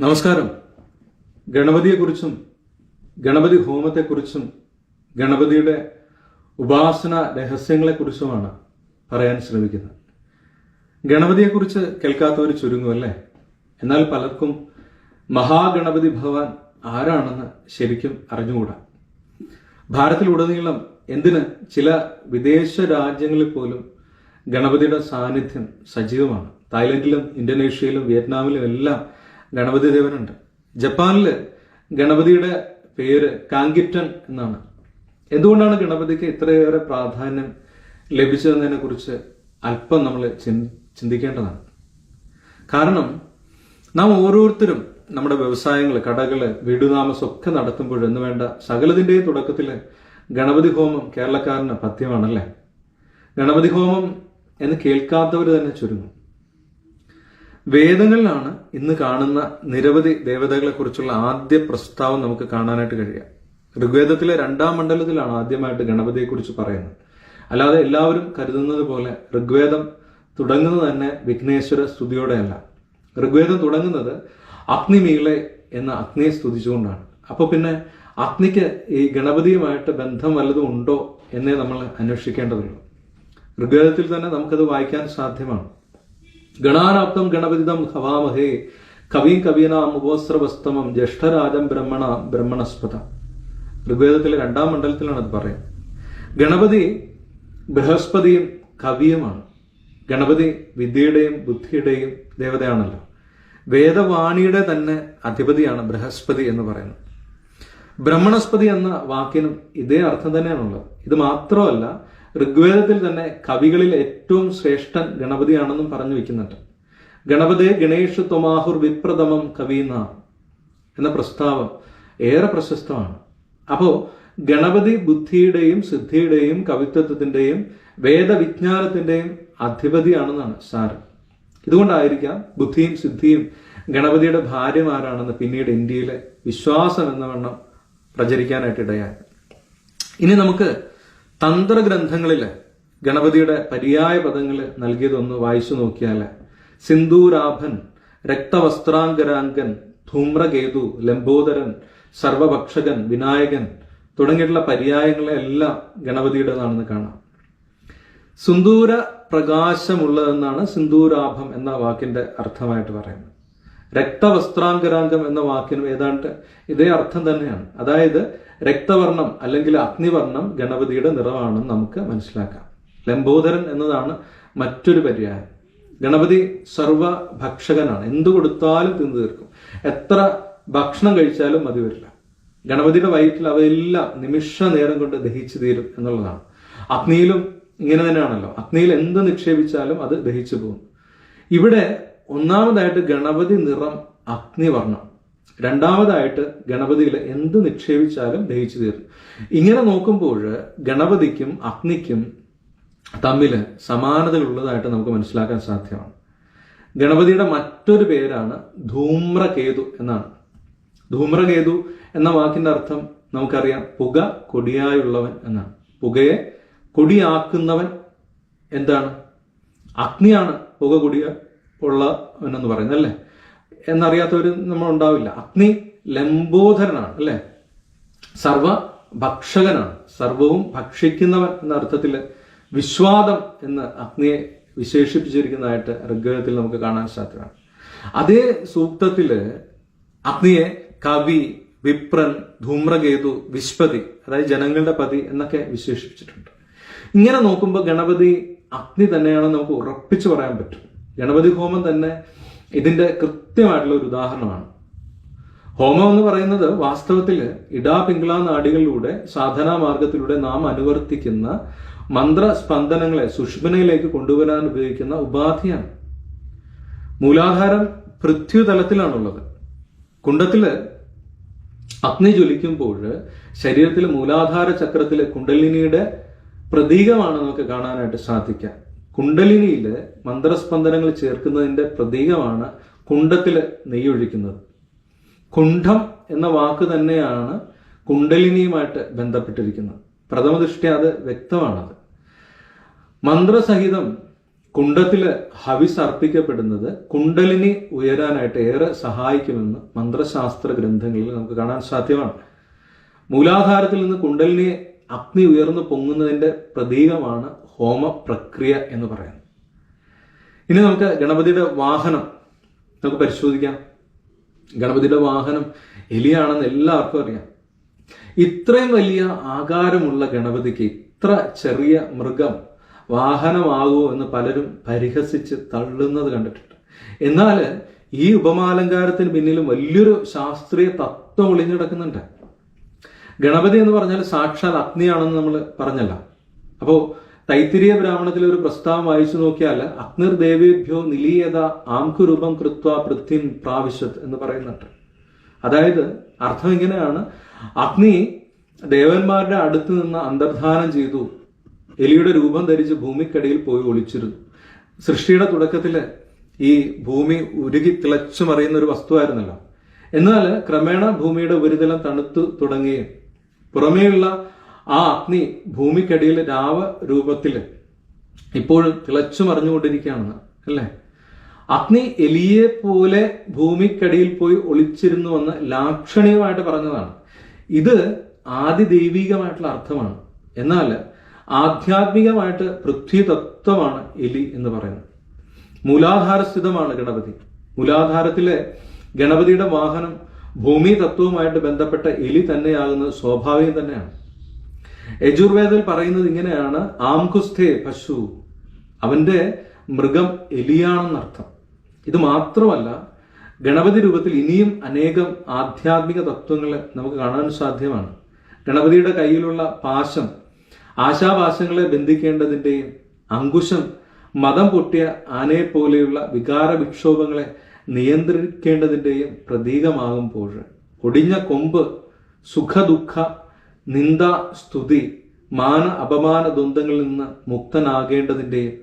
നമസ്കാരം. ഗണപതിയെക്കുറിച്ചും ഗണപതി ഹോമത്തെക്കുറിച്ചും ഗണപതിയുടെ ഉപാസന രഹസ്യങ്ങളെക്കുറിച്ചുമാണ് പറയാൻ ശ്രമിക്കുന്നത്. ഗണപതിയെക്കുറിച്ച് കേൾക്കാത്തവർ ചുരുങ്ങും അല്ലേ? എന്നാൽ പലർക്കും മഹാഗണപതി ഭഗവാൻ ആരാണെന്ന് ശരിക്കും അറിഞ്ഞുകൂടാ. ഭാരതത്തിലുടനീളം എന്തിന് ചില വിദേശ രാജ്യങ്ങളിൽ പോലും ഗണപതിയുടെ സാന്നിധ്യം സജീവമാണ്. തായ്ലൻഡിലും ഇന്തോനേഷ്യയിലും വിയറ്റ്നാമിലും എല്ലാം ഗണപതി ദേവനുണ്ട്. ജപ്പാനിൽ ഗണപതിയുടെ പേര് കാങ്കിറ്റൻ എന്നാണ്. എന്തുകൊണ്ടാണ് ഗണപതിക്ക് ഇത്രയേറെ പ്രാധാന്യം ലഭിച്ചതെന്നതിനെ കുറിച്ച് അല്പം നമ്മൾ ചിന്തിക്കേണ്ടതാണ്. കാരണം നാം ഓരോരുത്തരും നമ്മുടെ വ്യവസായങ്ങൾ കടകൾ വീടുതാമസം ഒക്കെ നടത്തുമ്പോൾ എന്ന് വേണ്ട സകലതിന്റെയും തുടക്കത്തിൽ ഗണപതി ഹോമം കേരളക്കാരന് പഥ്യമാണല്ലേ ഗണപതി ഹോമം എന്ന് കേൾക്കാത്തവർ തന്നെ ചുരുങ്ങും. വേദങ്ങളിലാണ് ഇന്ന് കാണുന്ന നിരവധി ദേവതകളെ കുറിച്ചുള്ള ആദ്യ പ്രസ്താവം നമുക്ക് കാണാനായിട്ട് കഴിയുക. ഋഗ്വേദത്തിലെ രണ്ടാം മണ്ഡലത്തിലാണ് ആദ്യമായിട്ട് ഗണപതിയെക്കുറിച്ച് പറയുന്നത്. അല്ലാതെ എല്ലാവരും കരുതുന്നത് പോലെ ഋഗ്വേദം തുടങ്ങുന്നത് തന്നെ വിഘ്നേശ്വര സ്തുതിയോടെയല്ല. ഋഗ്വേദം തുടങ്ങുന്നത് അഗ്നിമീളെ എന്ന അഗ്നിയെ സ്തുതിച്ചുകൊണ്ടാണ്. അപ്പോൾ പിന്നെ അഗ്നിക്ക് ഈ ഗണപതിയുമായിട്ട് ബന്ധം വല്ലതും ഉണ്ടോ എന്നേ നമ്മൾ അന്വേഷിക്കേണ്ടതുള്ളൂ. ഋഗ്വേദത്തിൽ തന്നെ നമുക്കത് വായിക്കാൻ സാധ്യമാണ്. ഗണാനാപ്തം ഗണപതിതം ഹവാമഹേ കവി കവീനാം ഉപോസ്രവസ്തമം ജ്യേഷ്ഠരാജം ബ്രഹ്മണ ബ്രഹ്മണസ്പത ഋഗ്വേദത്തിലെ രണ്ടാം മണ്ഡലത്തിലാണ് അത് പറയുന്നത്. ഗണപതി ബൃഹസ്പതിയും കവിയുമാണ്. ഗണപതി വിദ്യയുടെയും ബുദ്ധിയുടെയും ദേവതയാണല്ലോ. വേദവാണിയുടെ തന്നെ അധിപതിയാണ് ബൃഹസ്പതി എന്ന് പറയുന്നത്. ബ്രഹ്മണസ്പതി എന്ന വാക്കിനും ഇതേ അർത്ഥം തന്നെയാണുള്ളത്. ഇത് മാത്രമല്ല ഋഗ്വേദത്തിൽ തന്നെ കവികളിൽ ഏറ്റവും ശ്രേഷ്ഠൻ ഗണപതിയാണെന്നും പറഞ്ഞു വെക്കുന്നുണ്ട്. ഗണപതി ഗണേഷ് ത്വമാഹുർ വിപ്രഥമം കവീന എന്ന പ്രസ്താവം ഏറെ പ്രശസ്തമാണ്. അപ്പോ ഗണപതി ബുദ്ധിയുടെയും സിദ്ധിയുടെയും കവിത്വത്തിന്റെയും വേദവിജ്ഞാനത്തിന്റെയും അധിപതിയാണെന്നാണ് സാരം. ഇതുകൊണ്ടായിരിക്കാം ബുദ്ധിയും സിദ്ധിയും ഗണപതിയുടെ ഭാര്യമാരാണെന്ന് പിന്നീട് ഇന്ത്യയിലെ വിശ്വാസം എന്ന വണ്ണം പ്രചരിക്കാനായിട്ട് ഇടയായി ഇനി നമുക്ക് തന്ത്രഗ്രന്ഥങ്ങളിൽ ഗണപതിയുടെ പര്യായ പദങ്ങൾ നൽകിയതൊന്ന് വായിച്ചു നോക്കിയാൽ സിന്ദൂരാഭൻ രക്തവസ്ത്രാംഗരാംഗൻ ധൂമ്രകേതു ലംബോദരൻ സർവഭക്ഷകൻ വിനായകൻ തുടങ്ങിയിട്ടുള്ള പര്യായങ്ങളെല്ലാം ഗണപതിയുടേതാണെന്ന് കാണാം. സിന്ദൂര പ്രകാശമുള്ളതെന്നാണ് സിന്ദൂരാഭം എന്ന വാക്കിന്റെ അർത്ഥമായിട്ട് പറയുന്നത്. രക്തവസ്ത്രാംഗരാംഗം എന്ന വാക്കിനും ഏതാണ്ട് ഇതേ അർത്ഥം തന്നെയാണ്. അതായത് രക്തവർണം അല്ലെങ്കിൽ അഗ്നിവർണം ഗണപതിയുടെ നിറമാണെന്ന് നമുക്ക് മനസ്സിലാക്കാം. ലംബോദരൻ എന്നതാണ് മറ്റൊരു പര്യായം. ഗണപതി സർവഭക്ഷകനാണ്. എന്തു കൊടുത്താലും തിന്നു തീർക്കും. എത്ര ഭക്ഷണം കഴിച്ചാലും മതി വരില്ല. ഗണപതിയുടെ വയറ്റിൽ അവയെല്ലാം നിമിഷ നേരം കൊണ്ട് ദഹിച്ചു തീരും എന്നുള്ളതാണ്. അഗ്നിയിലും ഇങ്ങനെ തന്നെയാണല്ലോ. അഗ്നിയിൽ എന്ത് നിക്ഷേപിച്ചാലും അത് ദഹിച്ചു പോകും. ഇവിടെ ഒന്നാമതായിട്ട് ഗണപതി നിറം അഗ്നിവർണം രണ്ടാമതായിട്ട് ഗണപതിയിൽ എന്ത് നിക്ഷേപിച്ചാലും ദഹിച്ചു തീരും. ഇങ്ങനെ നോക്കുമ്പോൾ ഗണപതിക്കും അഗ്നിക്കും തമ്മിൽ സമാനതകളുള്ളതായിട്ട് നമുക്ക് മനസ്സിലാക്കാൻ സാധ്യമാണ്. ഗണപതിയുടെ മറ്റൊരു പേരാണ് ധൂമ്രകേതു എന്നാണ്. ധൂമ്രകേതു എന്ന വാക്കിന്റെ അർത്ഥം നമുക്കറിയാം പുക കൊടിയായുള്ളവൻ എന്നാണ്. പുകയെ കൊടിയാക്കുന്നവൻ എന്താണ്? അഗ്നിയാണ് പുക കൊടിയ ഉള്ളവൻ എന്ന് പറയുന്നത് അല്ലേ? എന്നറിയാത്തവർ നമ്മൾ ഉണ്ടാവില്ല അഗ്നി ലംബോധരനാണ് അല്ലേ? സർവ ഭക്ഷകനാണ് സർവവും ഭക്ഷിക്കുന്നവൻ എന്ന അർത്ഥത്തിൽ വിശ്വാദം എന്ന് അഗ്നിയെ വിശേഷിപ്പിച്ചിരിക്കുന്നതായിട്ട് ഋഗ്വേദത്തിൽ നമുക്ക് കാണാൻ സാധ്യമാണ് അതേ സൂക്തത്തിൽ അഗ്നിയെ കവി വിപ്രൻ ധൂമ്രകേതു വിശ്വതി അതായത് ജനങ്ങളുടെ പതി എന്നൊക്കെ വിശേഷിപ്പിച്ചിട്ടുണ്ട്. ഇങ്ങനെ നോക്കുമ്പോൾ ഗണപതി അഗ്നി തന്നെയാണെന്ന് നമുക്ക് ഉറപ്പിച്ചു പറയാൻ പറ്റും. ഗണപതി ഹോമം തന്നെ ഇതിന്റെ കൃത്യമായിട്ടുള്ള ഒരു ഉദാഹരണമാണ്. ഹോമം എന്ന് പറയുന്നത് വാസ്തവത്തിൽ ഇടാ പിങ്കള നാടികളിലൂടെ സാധനാ മാർഗത്തിലൂടെ നാം അനുവർത്തിക്കുന്ന മന്ത്രസ്പന്ദനങ്ങളെ സുഷ്മനയിലേക്ക് കൊണ്ടുവരാൻ ഉപയോഗിക്കുന്ന ഉപാധിയാണ്. മൂലാധാരം പൃഥ്വിതലത്തിലാണുള്ളത്. കുണ്ടത്തിൽ അഗ്നി ജ്വലിക്കുമ്പോൾ ശരീരത്തിലെ മൂലാധാര ചക്രത്തിലെ കുണ്ടലിനിയുടെ പ്രതീകമാണ് നമുക്ക് കാണാനായിട്ട് സാധിക്കുക കുണ്ടലിനിയിൽ മന്ത്രസ്പന്ദനങ്ങൾ ചേർക്കുന്നതിന്റെ പ്രതീകമാണ് കുണ്ടത്തിൽ നെയ്യൊഴിക്കുന്നത്. കുണ്ഠം എന്ന വാക്ക് തന്നെയാണ് കുണ്ടലിനിയുമായിട്ട് ബന്ധപ്പെട്ടിരിക്കുന്നത്. പ്രഥമ ദൃഷ്ടി അത് വ്യക്തമാണത്. മന്ത്രസഹിതം കുണ്ടത്തിൽ ഹവിസ് അർപ്പിക്കപ്പെടുന്നത് കുണ്ടലിനി ഉയരാനായിട്ട് ഏറെ സഹായിക്കുമെന്ന് മന്ത്രശാസ്ത്ര ഗ്രന്ഥങ്ങളിൽ നമുക്ക് കാണാൻ സാധ്യമാണ്. മൂലാധാരത്തിൽ നിന്ന് കുണ്ടലിനി അഗ്നി ഉയർന്നു പൊങ്ങുന്നതിന്റെ പ്രതീകമാണ് ഹോമ പ്രക്രിയ എന്ന് പറയുന്നത് ഇനി നമുക്ക് ഗണപതിയുടെ വാഹനം നമുക്ക് പരിശോധിക്കാം. ഗണപതിയുടെ വാഹനം എലിയാണെന്ന് എല്ലാവർക്കും അറിയാം. ഇത്രയും വലിയ ആകാരമുള്ള ഗണപതിക്ക് ഇത്ര ചെറിയ മൃഗം വാഹനമാകുമോ എന്ന് പലരും പരിഹസിച്ച് തള്ളുന്നത് കണ്ടിട്ടുണ്ട്. എന്നാൽ ഈ ഉപമാലങ്കാരത്തിന് പിന്നിലും വലിയൊരു ശാസ്ത്രീയ തത്വം ഒളിഞ്ഞിടക്കുന്നുണ്ട് ഗണപതി എന്ന് പറഞ്ഞാൽ സാക്ഷാൽ അഗ്നിയാണെന്ന് നമ്മൾ പറഞ്ഞല്ല. അപ്പോ തൈത്തിരിയ ബ്രാഹ്മണത്തിൽ ഒരു പ്രസ്താവം വായിച്ചു നോക്കിയാൽ അഗ്നിർ ദേവേഭ്യോ നിലീയത ആംകുരൂപം കൃത്വ പൃഥ്വിൻ പ്രാവശ്യത് എന്ന് പറയുന്നുണ്ട്. അതായത് അർത്ഥം ഇങ്ങനെയാണ്. അഗ്നി ദേവന്മാരുടെ അടുത്ത് നിന്ന് അന്തർധാനം ചെയ്തു. എലിയുടെ രൂപം ധരിച്ച് ഭൂമിക്കടിയിൽ പോയി ഒളിച്ചിരുന്നു. സൃഷ്ടിയുടെ തുടക്കത്തിൽ ഈ ഭൂമി ഉരുകി തിളച്ചു മറിയുന്ന ഒരു വസ്തുവായിരുന്നല്ലോ. എന്നാൽ ക്രമേണ ഭൂമിയുടെ ഉപരിതലം തണുത്തു തുടങ്ങുകയും പുറമേയുള്ള ആ അഗ്നി ഭൂമിക്കടിയിൽ രാവ രൂപത്തിൽ ഇപ്പോഴും തിളച്ചു മറിഞ്ഞുകൊണ്ടിരിക്കുകയാണെന്ന് അല്ലേ? അഗ്നി എലിയെ പോലെ ഭൂമിക്കടിയിൽ പോയി ഒളിച്ചിരുന്നു ഒളിച്ചിരുന്നുവെന്ന് ലാക്ഷണികമായിട്ട് പറഞ്ഞതാണ്. ഇത് ആദി ദൈവികമായിട്ടുള്ള അർത്ഥമാണ്. എന്നാൽ ആധ്യാത്മികമായിട്ട് പൃഥ്വി തത്വമാണ് എലി എന്ന് പറയുന്നത്. മൂലാധാരസ്ഥിതമാണ് ഗണപതി. മൂലാധാരത്തിലെ ഗണപതിയുടെ വാഹനം ഭൂമി തത്വവുമായിട്ട് ബന്ധപ്പെട്ട എലി തന്നെയാകുന്നത് സ്വാഭാവികം തന്നെയാണ്. യജുർവേദത്തിൽ പറയുന്നത് ഇങ്ങനെയാണ് ആംകുസ്ഥേ പശു അവന്റെ മൃഗം എലിയാണെന്നർത്ഥം. ഇത് മാത്രമല്ല ഗണപതി രൂപത്തിൽ ഇനിയും അനേകം ആധ്യാത്മിക തത്വങ്ങൾ നമുക്ക് കാണാൻ സാധ്യമാണ്. ഗണപതിയുടെ കയ്യിലുള്ള പാശം ആശാപാശങ്ങളെ ബന്ധിക്കേണ്ടതിന്റെയും അങ്കുശം മതം പൊട്ടിയ ആനയെ പോലെയുള്ള വികാര വിക്ഷോഭങ്ങളെ നിയന്ത്രിക്കേണ്ടതിന്റെയും പ്രതീകമാകുമ്പോൾ ഒടിഞ്ഞ കൊമ്പ് സുഖദുഃഖ നിന്ദ സ്തുതി മാന അപമാന ദ്വന്ദ്ങ്ങളിൽ നിന്ന് മുക്തനാകേണ്ടതിന്റെ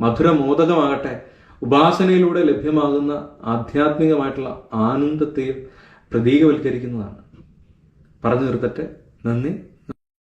മധുരമോദകമാകട്ടെ. ഉപാസനയിലൂടെ ലഭ്യമാകുന്ന ആധ്യാത്മികമായിട്ടുള്ള ആനന്ദത്തെയും പ്രതീകവൽക്കരിക്കുന്നതാണ്. പറഞ്ഞു നിർത്തട്ടെ നന്ദി.